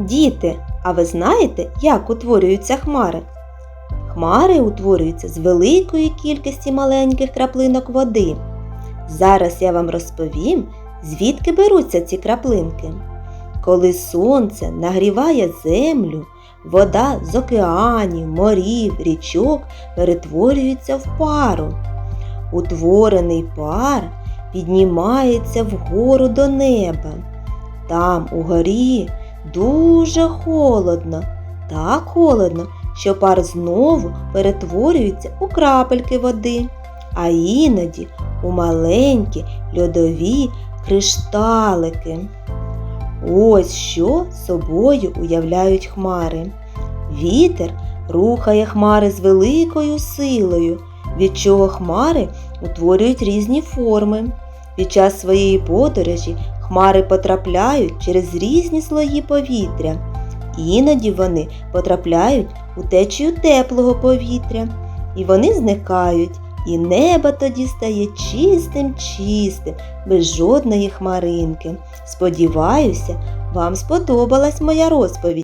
Діти, а ви знаєте, як утворюються хмари? Хмари утворюються з великої кількості маленьких краплинок води. Зараз я вам розповім, звідки беруться ці краплинки. Коли сонце нагріває землю, вода з океанів, морів, річок перетворюється в пару. Утворений пар піднімається вгору до неба. Там угорі дуже холодно, так холодно, що пар знову перетворюється у крапельки води, а іноді у маленькі льодові кришталики. Ось що собою уявляють хмари. Вітер рухає хмари з великою силою, від чого хмари утворюють різні форми. Під час своєї подорожі хмари потрапляють через різні слої повітря. Іноді вони потрапляють у течію теплого повітря, і вони зникають, і небо тоді стає чистим, чистим, без жодної хмаринки. Сподіваюся, вам сподобалась моя розповідь.